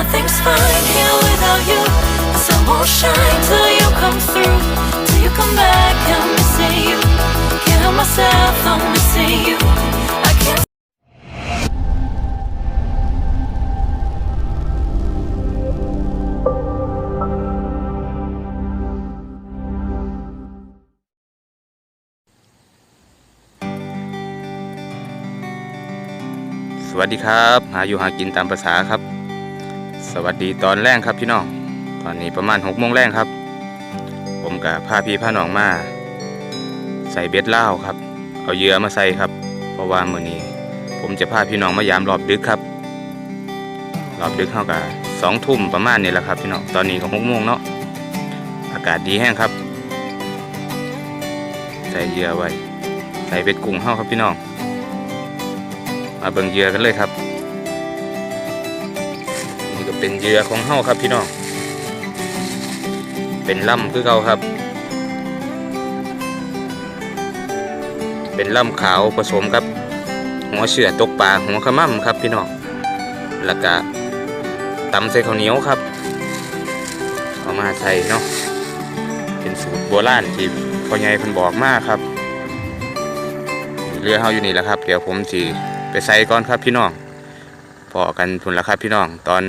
Nothing's fine here without you. The sun won't shine till you come through. Till you come back, I'm missing you. Can't help myself, I'm missing you. I can't. สวัสดีครับ หาอยู่หากินตามภาษาครับ สวัสดีตอนแรกครับพี่น้อง ตอนนี้ประมาณหกโมงแรกครับ ผมกับพาพี่พาน้องมา ใส่เบ็ดเหล้าครับ เอาเยื่อมาใส่ครับ เพราะว่ามื้อนี้ ผมจะพาพี่น้องมายามรอบดึกครับรอบดึกเท่ากับสองทุ่มประมาณนี้แหละครับพี่น้อง ตอนนี้ก็หกโมงเนาะ อากาศดีแห้งครับ ใส่เยื่อไว้ ใส่เบ็ดกุ้งเฮาครับพี่น้อง มาเบิ่งเยื่อกันเลยครับ เป็นเยื่อของเฮาครับพี่น้อง เป็นล่ำคือเก่าครับ เป็นล่ำขาวผสมกับ หัวเชือตกปลาหัวขมั่มครับพี่น้อง แล้วก็ตำใส่ข้าวเหนียวครับ เอามาใส่เนาะ เป็นสูตรโบราณที่พ่อใหญ่เพิ่นบอกมากครับ เรือเฮาอยู่นี่แหละครับ เดี๋ยวผมสิไปใส่ก่อนครับพี่น้องพอกันทุนล้วครับพี่น้องตอน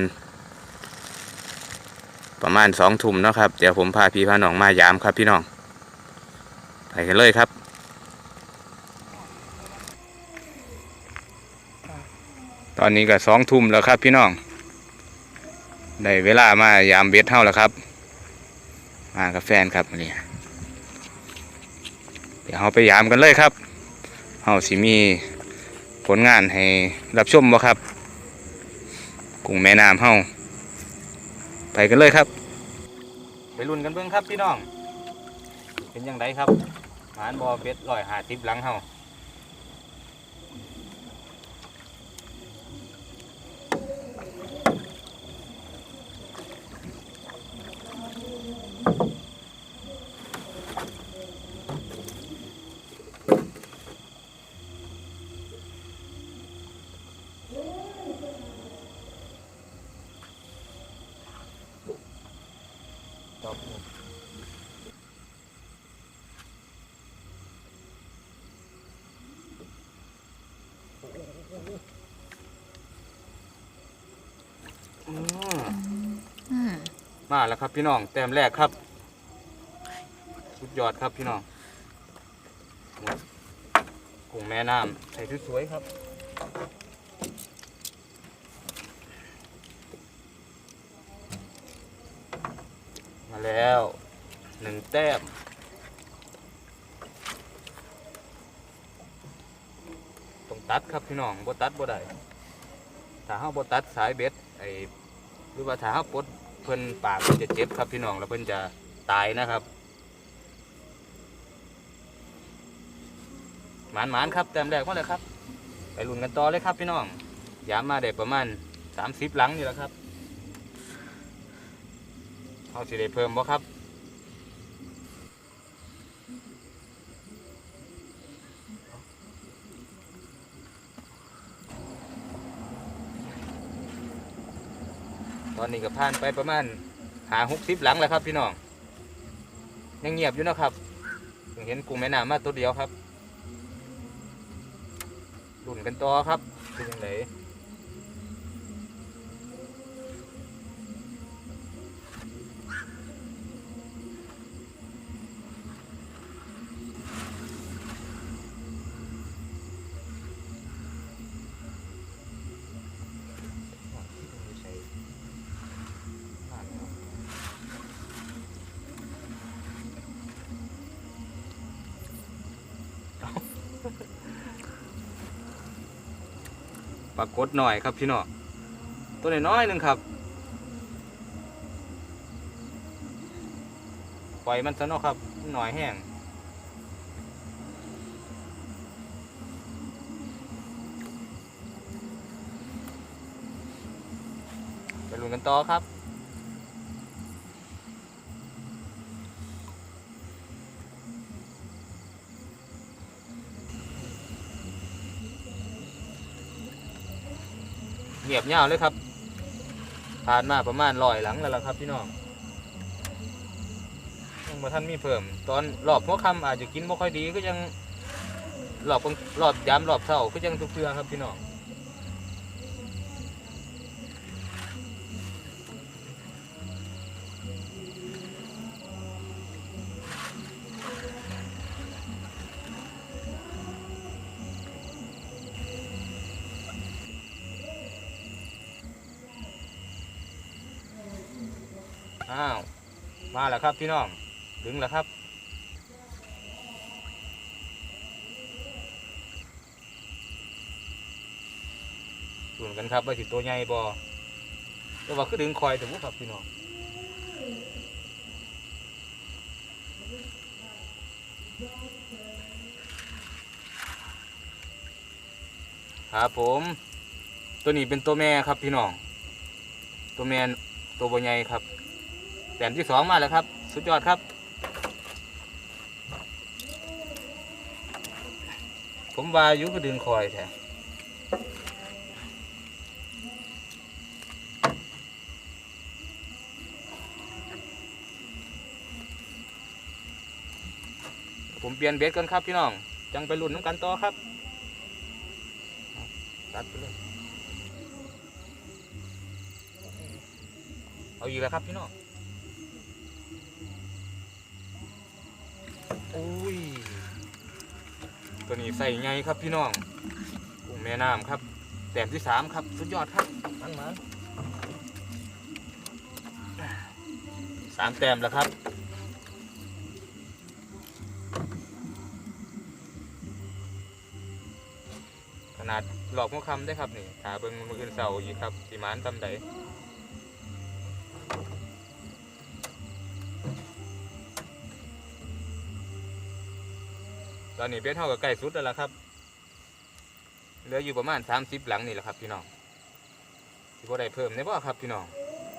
ประมาณสองทุ่มเนาะครับ เดี๋ยวผมพาพี่พาน้องมายามครับพี่น้อง ไปกันเลยครับตอนนี้ก็สองทุ่มแล้วครับพี่น้องได้เวลามายามเบ็ดเท่าแล้วครับ มากับแฟนครับนนี้เดี๋ยวเราไปยามกันเลยครับเฮาสิมีผลงานให้รับชมบ่ครับกุ้งแม่น้ำเฮา ไปกันเลยครับ ไปลุนกันเบิ่งครับพี่น้อง เป็นยังไงครับหานบอเบ็ดลอยหาทิบหลังเฮา ตอบมาแล้วครับพี่น้องแต้มแรกครับ สุดยอดครับพี่น้องกุ้งแม่น้ำใส่สวยๆครับ แล้วหนึ่งแต้มต้องตัดครับพี่น้องบ่ตัดบ่ได้ถ้าเฮาบ่ตัดสายเบ็ดไอ้หรือว่าถ้าเฮาปดเพิ่นปากเพิ่นจะเจ็บครับพี่น้องแล้วเพิ่นจะตายนะครับหมานๆครับแต้มแรกมาเลยครับ ไปลุ้นกันต่อเลยครับพี่น้องยามมาได้ประมาณ 30 หลังนี่แหละครับ เขาสิได้เพิ่มบ่ครับตอนนี้ก็ผ่านไปประมาณหาหกสิบหลังแล้วครับพี่น้องยังเงียบอยู่นะครับเพิ่งเห็นกุ้งแม่น้ำมาตัวเดียวครับดุนกันต่อครับเป็นยังไง ปรากฏหน่อยครับพี่น้องตัวน้อยๆหนึงครับปล่อยมันซะเนาะครับหน่อยแห้งไปลุ้นกันต่อครับ งียบเงาเลยครับผ่านมาประมาณลอยหลังแล้วล่ะครับพี่น้องยังมาท่านมีเพิ่ม ตอนหลอบหัวคำอาจจะกินไม่ค่อยดีก็ยังหลอบกลอบยามรอบเท่าก็ยังทุกเทือครับพี่น้อง แล้วครับพี่น้อง ถึงแล้วครับ ส่วนกันครับว่าสิตัวใหญ่บ่แต่ว่าคือดึงคอยแต่ว่าครับพี่น้องครับผม ตัวนี้เป็นตัวแม่ครับพี่น้อง ตัวแม่ตัวบใหญ่ครับ แต้มที่สองมาแล้วครับ สุดยอดครับ ผมวายู่คือดึงคอยแท้ผมเปลี่ยนเบสกันครับพี่น้อง จังไปลุ้นน้ำกันต่อครับเอาตัดไปเลยเอาอีกแล้วครับพี่น้อง ตัวนี้ใส่ไงครับพี่น้องกุ้งแม่น้ำครับ แต้มที่สามครับ สุดยอดครับมันมันสามแต้มแล้วครับขนาดหลอกหัวคำได้ครับนี่ถาเบิ่งมืออื่นเสาอีกครับสีมานตำใด ตอนนี้เบสเท่ากับใกล้สุดแล้วล่ะครับ เหลืออยู่ประมาณสามสิบหลังนี่แหละครับ พี่น้องที่พอได้เพิ่มได้บ่ครับ พี่น้อง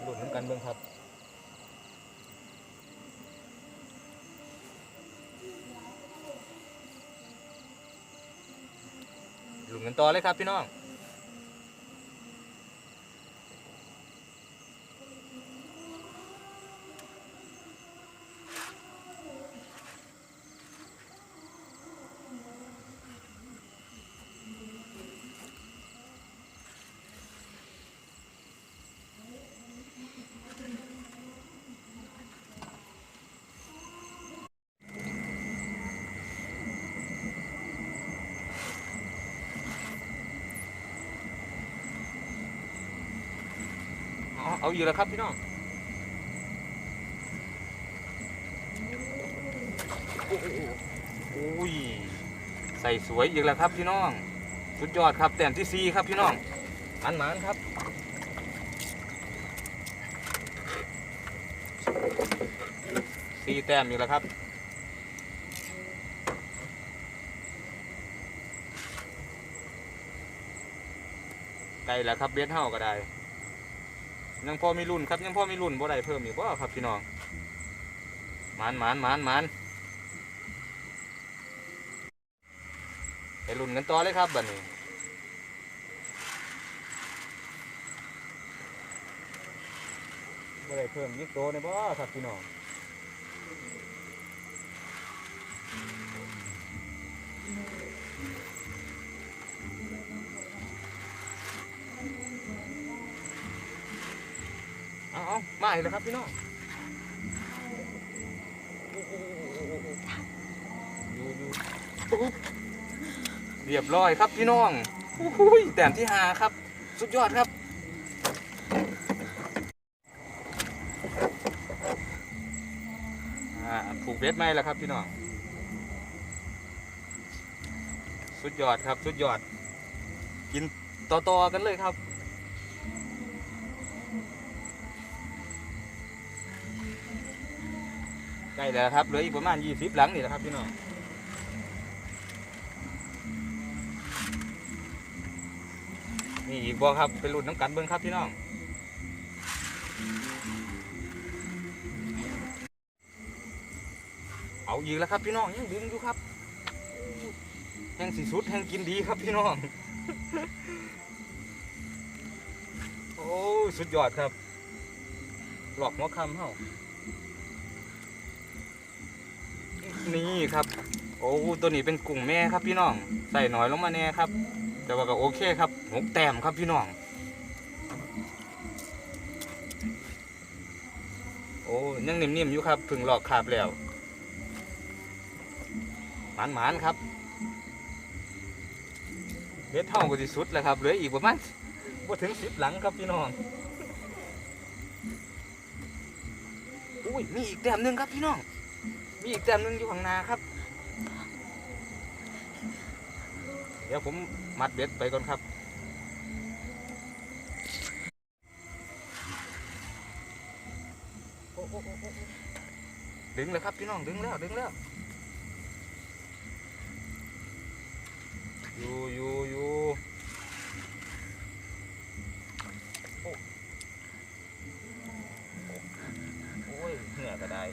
รุ่นน้ำกันเบิ่งครับลุ้นกันต่อเลยครับพี่น้อง เอาอยู่แล้วครับพี่น้องโอ้โหโอ้ยใส่สวยอีกแล้วครับพี่น้อง สุดยอดครับแต้มที่สี่ครับพี่น้องอันหมานครับสี่แต้มอีกแล้วครับไกลแล้วครับเบสเฮาก็ได้ ยังพอมีรุ่นครับยังพอมีรุ่นบ่ได้เพิ่มอีกบ่ครับพี่น้องหมันหมันหมันหมันไปรุ่นกันต่อเลยครับบัดนี้บ่ได้เพิ่มยิกโตในบ่ครับพี่น้องาเอามาอีกแล้วครับพี่น้องดูดูปุ๊บเรียบร้อยครับพี่น้องอุ้ยแต้มที่หาครับ สุดยอดครับ อ่าผูกเบ็ดไหมแล้วครับพี่น้อง สุดยอดครับ สุดยอด กินต่อๆกันเลยครับ ล้แล้วครับเหลืออีกประมาณ20หลังนี่แหละครับพี่น้องนี่อีกบ่ครับเป็นรุ่นน้ำกันเบิ้งครับพี่น้องเอาอีกแล้วครับพี่น้องยังดึงอยู่ครับแห่งสีสุดแห่งกินดีครับพี่น้อง โอ้สุดยอดครับหลอกหัวคำเฮ้า นี่ครับ โอ้ตัวนี้เป็นกุ้งแม่ครับพี่น้องใส่หน่อยลงมาแน่ครับ แต่ว่าก็โอเคครับหกแต้มครับพี่น้องโอ้ยังนิ่มๆอยู่ครับพึ่งหลอกขาบแล้วหมานๆครับเม็ดเท่าก็ที่สุดแล้วครับเหลืออีกประมาณบ่ถึงสิบหลังครับพี่น้องอุ้ยมีอีกแต้มหนึ่งครับพี่น้อง มีอีกแต้มหนึ่งอยู่ข้างหน้าครับ เดี๋ยวผมมัดเบ็ดไปก่อนครับ โอ้โอ้โอ้โอ้โอ้ดึงเลยครับพี่น้องดึงแล้วดึงแล้ว อยู่อยู่อยู่โอ้โอ้ยเหนื่อยก็ได้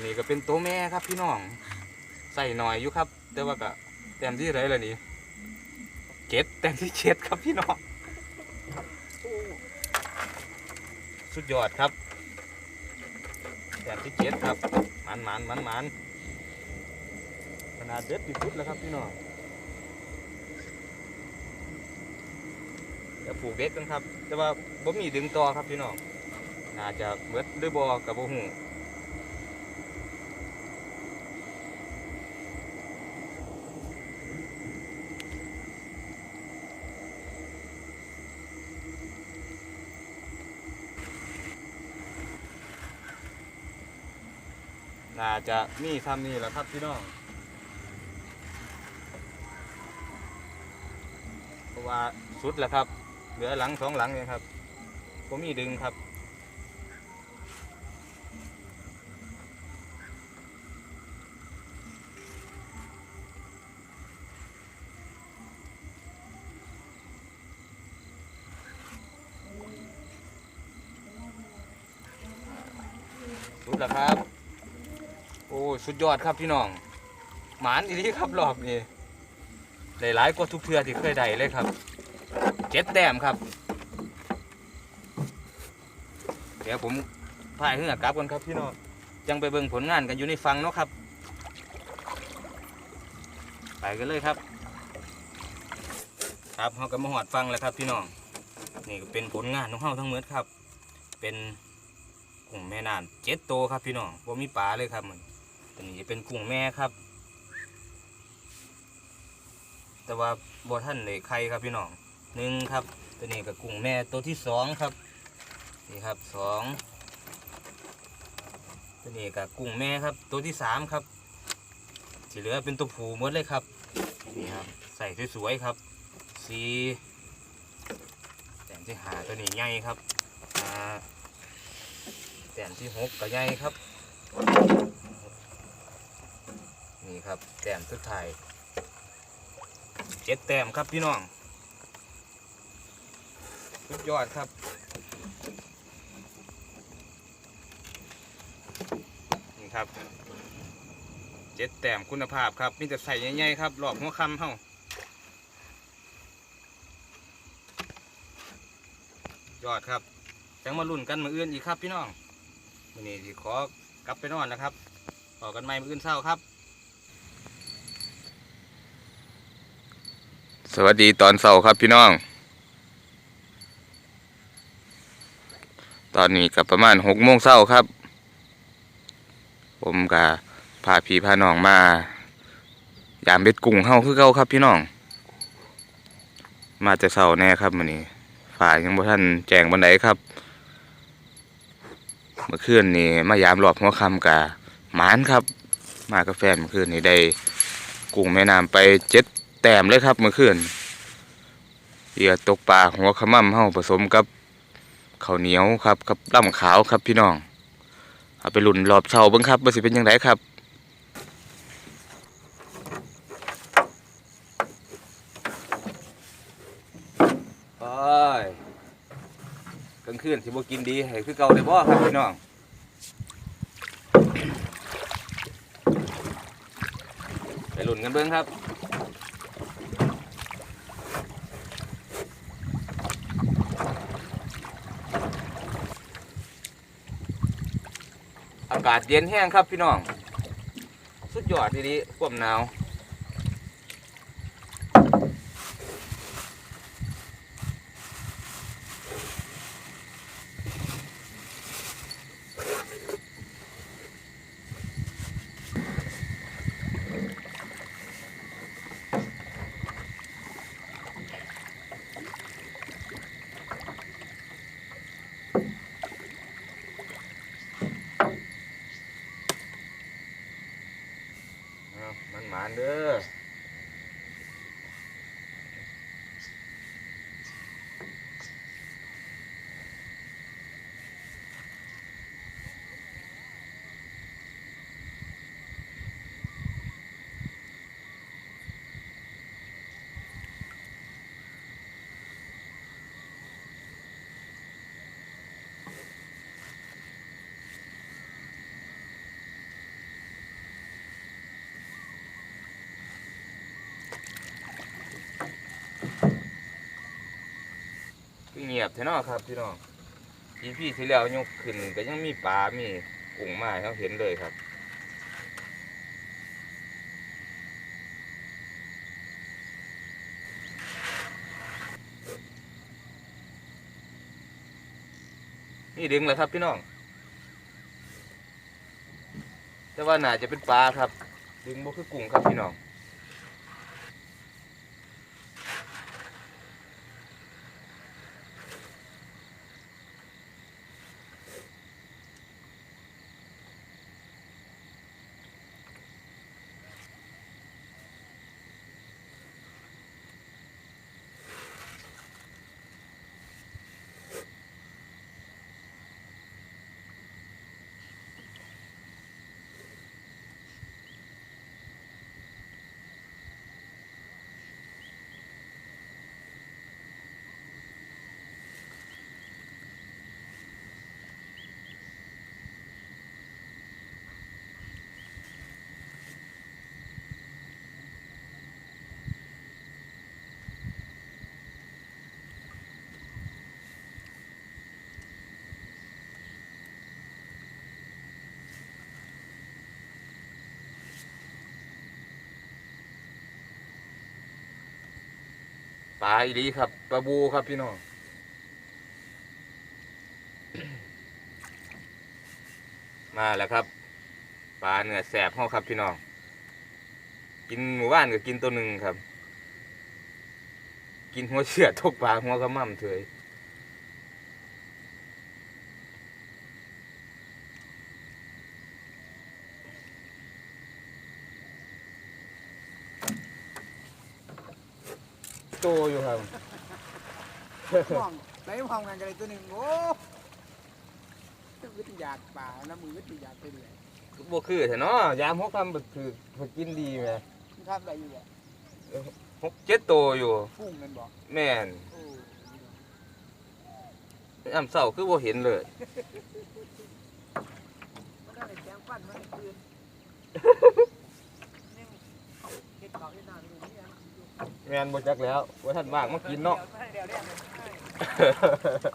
นนี้ก็เป็นตัวแม่ครับพี่น้อง ใส่หน่อยอยู่ครับ แต่ว่าก็แต้มที่ไรล่ะนี่เจ็ดแต้มที่เจ็ดครับพี่น้อง สุดยอดครับแต้มที่เจ็ดครับมันมันมันมันขนาดเด็ดที่สุดแล้วครับพี่น้องเดี๋ยวผูกเบ็ดกันครับ แต่ว่าบ่มีดึงต่อครับพี่น้องน่าจะเบิดหรือบ่กับบ่หู น่าจะมีซ้ำนี่แหละครับพี่น้อง เพราะว่าสุดแล้วครับ เหลือหลังสองหลังเองครับผมมีดึงครับ สุดยอดครับพี่น้อง หมานอีนี้ครับรอบนี้หลายๆกว่าทุกเทือที่เคยได้เลยครับ เจ็ดแต้มครับ เดี๋ยวผมพายเหือกลับกันครับพี่น้องจังไปเบิ่งผลงานกันอยู่ในฟังเนาะครับ ไปกันเลยครับ ครับเขาก็มาหอดฟังแล้วครับพี่น้อง นี่ก็เป็นผลงานของเขาทั้งหมดครับ เป็นกุ้งแม่น้ำเจ็ดโตวครับพี่น้องว่ามีปลาเลยครับมัน ตัวนี้จะเป็นกุ้งแม่ครับ แต่ว่าบ่ท่านเลยไข่ครับพี่น้องหนึ่งครับ ตัวนี้กับกุ้งแม่ตัวที่สองครับนี่ครับสองตัวนี้กับกุ้งแม่ครับ ตัวที่สามครับที่เหลือเป็นตัวผูหมดเลยครับนี่ครับใส่สวยๆครับสีแต้มที่หาตัวนี้ใหญ่ครับแต้มที่หกก็ใหญ่ครับ นี่ครับแต้มสุดท้ายเจ็ดแต้มครับพี่น้องสุดยอดครับนี่ครับเจ็ดแต้มคุณภาพครับมีแต่ใส่ใหญ่ๆครับหลอกหัวคำเฮ้ายอดครับจังมาลุ่นกันมืออื่นอีกครับพี่น้องวันนี้ขอกลับไปนอนนะครับต่อกันใหม่มืออื่นเศร้าครับ สวัสดีตอนเสาร์ครับพี่น้อง ตอนนี้กับประมาณหกโมงเช้าครับ ผมกับพาพี่พาน้องมา ยามเบ็ดกุ้งเฮาคือเก่าครับพี่น้อง มาแต่เสาร์แน่ครับมื้อนี้ฝ่ายยังบ่ทันแจงบันไดครับ เมื่อคืนนี้มายามรอบหัวคำกะหมานครับ มากับแฟนเมื่อคืนนี้ได้กุ้งแม่น้ำไปเจ็ด แต้มเลยครับเมื่อคืนเหยื่อตกปลาหัวขมั่มเฮาผสมกับข้าวเหนียวครับกับล่ำขาวครับพี่น้อง เอาไปหลุ่นรอบเช้าบิ่งครับว่าสิเป็นยังไงครับไปกลางคืนสิบ่กินดีให้คือเก่าได้บ่ครับพี่น้องไปหลุ่นกันเบิ่งครับากาศเย็นแห้งครับพี่น้อง สุดยอดทีนี้ความหนาว เงียบแท้เนาะครับพี่น้องอีพี่ที่แล้วยกขึ้นก็ยังมีปลา มีกุ้งมาเราเห็นเลยครับนี่ดึงเลยครับพี่น้อง แต่ว่าน่าจะเป็นปลาครับ ดึงบ่คือกุ้งครับพี่น้อง ปลาอีหลีครับปลาบูครับพี่น้องมาแล้วครับปลาเนื้อแสบห้อครับพี่น้องกินหมู่บ้านก็กินตัวหนึ่งครับ กินหัวเชือดทกปลาหัวกระม่ำเถย โตอยู่ครับมองไหนมองกันอะไรตัวหนึ่งโอ้วิทยาป่าน้ำมือวิทยาไปเลยบ่คือแท้เนาะยามหกคำบ่คือบ่กินดีแหมมันทำอะไรอยู่อะหกเจ็ดโตอยู่ฟุ้งกันบอกแม่นโอ้ยามเช้าคือบ่เห็นเลยมันได้แกงปั้นมันคืนนี่เห็ดเก่าเห็ดนานอยู่นี่ แมนบ่จักแล้วว่าท่านว่างมากินเนาะเดี๋ยวเดี๋ยวเดี๋ยวเดี๋ยว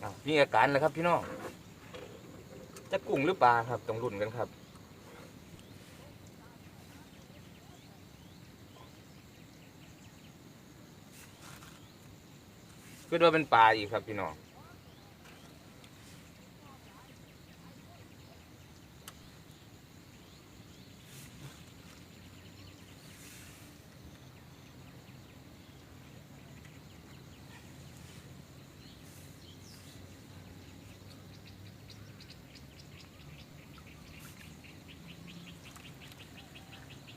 เก่อาวมีอาการแล้วครับพี่น้องจะกุ้งหรือปลาครับต้องรุ่นกันครับ คือว่าเป็นปลาอีกครับพี่น้อง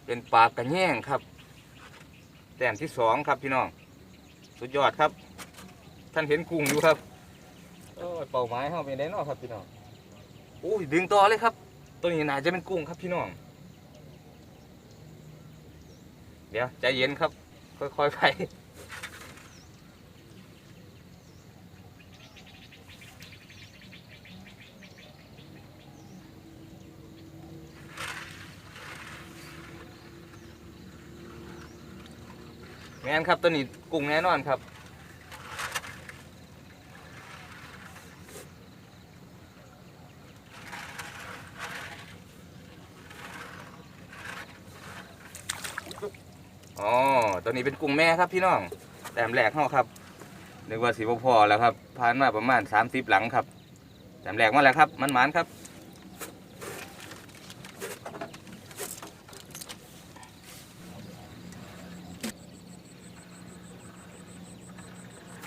เป็นปลากระแยงครับ แต้มที่สองครับพี่น้อง สุดยอดครับ ท่านเห็นกุ้งอยู่ครับโอ้ยเป่าไม้เข้าไปได้เนอครับพี่น้องโอ้ยดึงต่อเลยครับ ตัวนี้น่าจะเป็นกุ้งครับพี่น้อง เดี๋ยวใจเย็นครับ ค่อยๆไปแม่นครับตัวนี้กุ้งแน่นอนครับ อ๋อตัวนี้เป็นกุ้งแม่ครับพี่น้องแต้มแรกเฮาครับนึกว่าสีบ่พอแล้วครับผ่านมาประมาณ30หลังครับแต้มแรกมาแล้วครับมันหมานครับ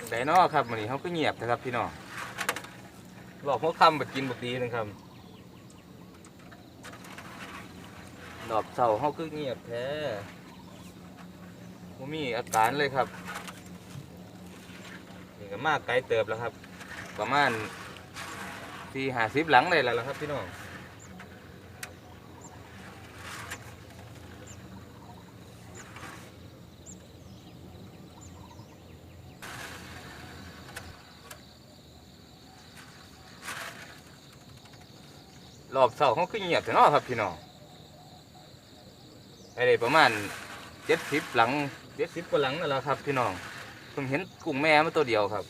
ไดเนอครับวันนี้เขาก็เงียบนะครับพี่น้องบอกเขาคำแบบกินแบบดีนึงครับดอกเสาเขาก็เงียบแท้ ผมมีอาการเลยครับนี่ก็มากไกลเติบแล้วครับ ประมาณสี่หาสิบหลังเลยแล้วล่ะครับ พี่น้องรอบเสาเขาก็เงียบแต่นอครับพี่น้องไอเด็ประมาณเจ็ดสิบหลัง เจ็ดสิบกว่าหลังนั่นแหละครับ พี่น้องเพิ่งเห็นกุ้งแม่มาตัวเดียวครับ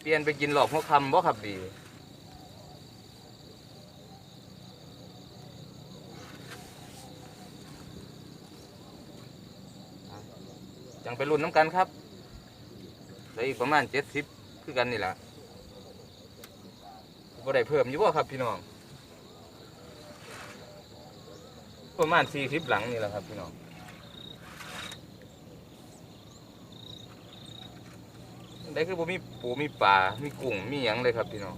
เปลี่ยนไปกินหลอกหัวคำบ่ครับดียังไปรุ่นน้ำกันครับเหลืออีกประมาณเจ็ดสิบคือกันนี่แหละ บ่ได้เพิ่มอยู่บ่ครับพี่น้อง ประมาณสี่สิบหลังนี่แหละครับพี่น้องได้คือบ่มีปูมีปลา มีกุ้ง มีหยังเลยครับพี่น้อง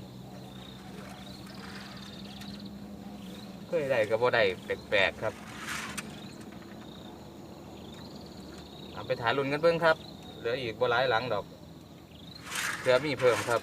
เคยได้ก็บ่ได้แปลกๆครับเอาไปถ่ายรุ่นกันเบิ่งครับ เหลืออีกบ่หลายหลังดอกเพื่อมีเพิ่มครับ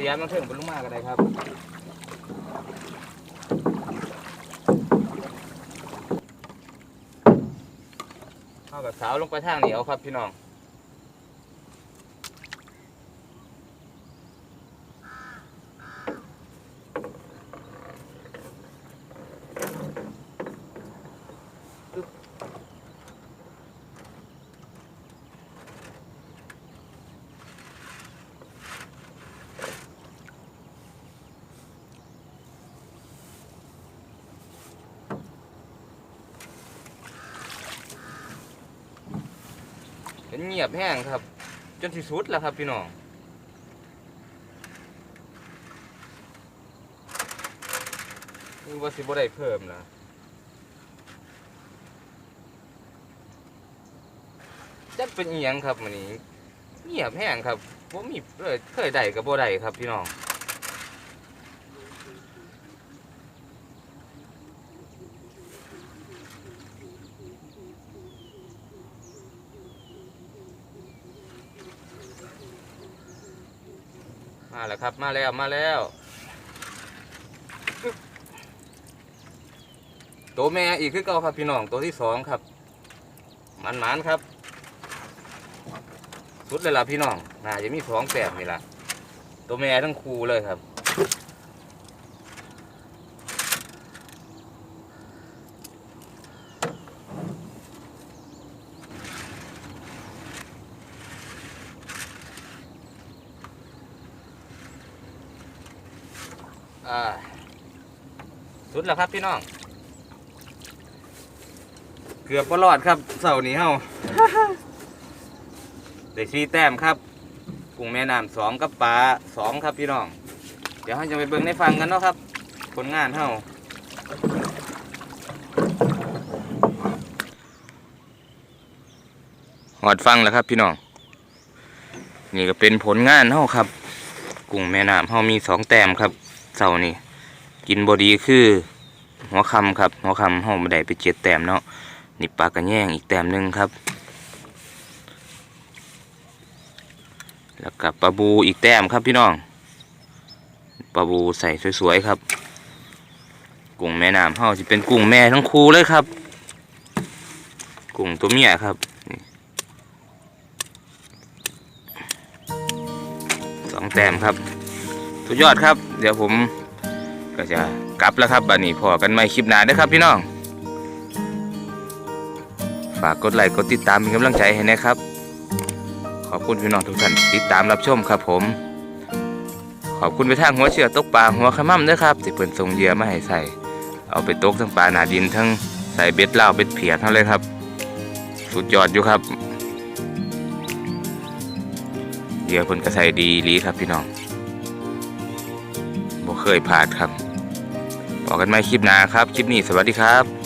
เสียมันเถิงบนลุงมากก็ได้ครับเข้ากับสาวลงไปทางนี้เอาครับพี่น้อง งียบแห้งครับ จนที่สุดแล้วครับพี่น้องนี่ว่าสิบ่ได้เพิ่มนะจักเป็นเอียงครับมันนี้เงียบแห้งครับผมมีเอ้ยเคยได้กับบ่ได้ครับพี่น้อง มาแล้วครับ มาแล้วมาแล้ว ตัวแม่อีกคือเก่าครับพี่น้องตัวที่สองครับมันมันๆครับ สุดเลยล่ะพี่น้องน่าจะมีสองแสบนี่ล่ะตัวแม่ทั้งคู่เลยครับ อ่าสุดแล้วครับพี่น้อง เกือบบ่รอดครับเสาร์นี้เฮาได้สี่แต้มครับกุ้งแม่น้ำสองกับปลาสองครับพี่น้อง เดี๋ยวเราจะไปเบิ่งในฟังกันเนาะครับ ผลงานเฮาหอดฟังแล้วครับพี่น้อง นี่ก็เป็นผลงานเฮาครับ กุ้งแม่น้ำเฮามีสองแต้มครับ เสานี้กินบอดีคือ หัวคำครับหัวคำเฮาบ่ไดไปเจ็ดแต้มเนาะนี่ปลากระแยงอีกแต้มหนึ่งครับ แล้วกับปลาบูอีกแต้มครับพี่น้องปลาบูใส่สวยๆครับ กุ้งแม่น้ำเฮาจะเป็นกุ้งแม่ทั้งคู่เลยครับ กุ้งตัวเมียครับสองแต้มครับ สุดยอดครับ เดี๋ยวผมก็จะกลับแล้วครับบัดนี้พอกันใหม่คลิปหน้าเด้อครับพี่น้อง ฝากกดไลค์กดติดตามเป็นกำลังใจให้นะครับ ขอบคุณพี่น้องทุกท่านติดตามรับชมครับผม ขอบคุณไปทางหัวเชือตกปลาหัวขมั่มด้วยครับที่เพิ่นส่งเยื่อมาให้ใส่ เอาไปตกทั้งปลาหนาดินทั้งใส่เบ็ดเหล้าเบ็ดเผียทั้งเลยครับ สุดยอดอยู่ครับเยื่อเพิ่นก็ใส่ดีลีครับพี่น้อง เคยพลาดครับบอกกันไหมคลิปหน้าครับ คลิปนี้สวัสดีครับ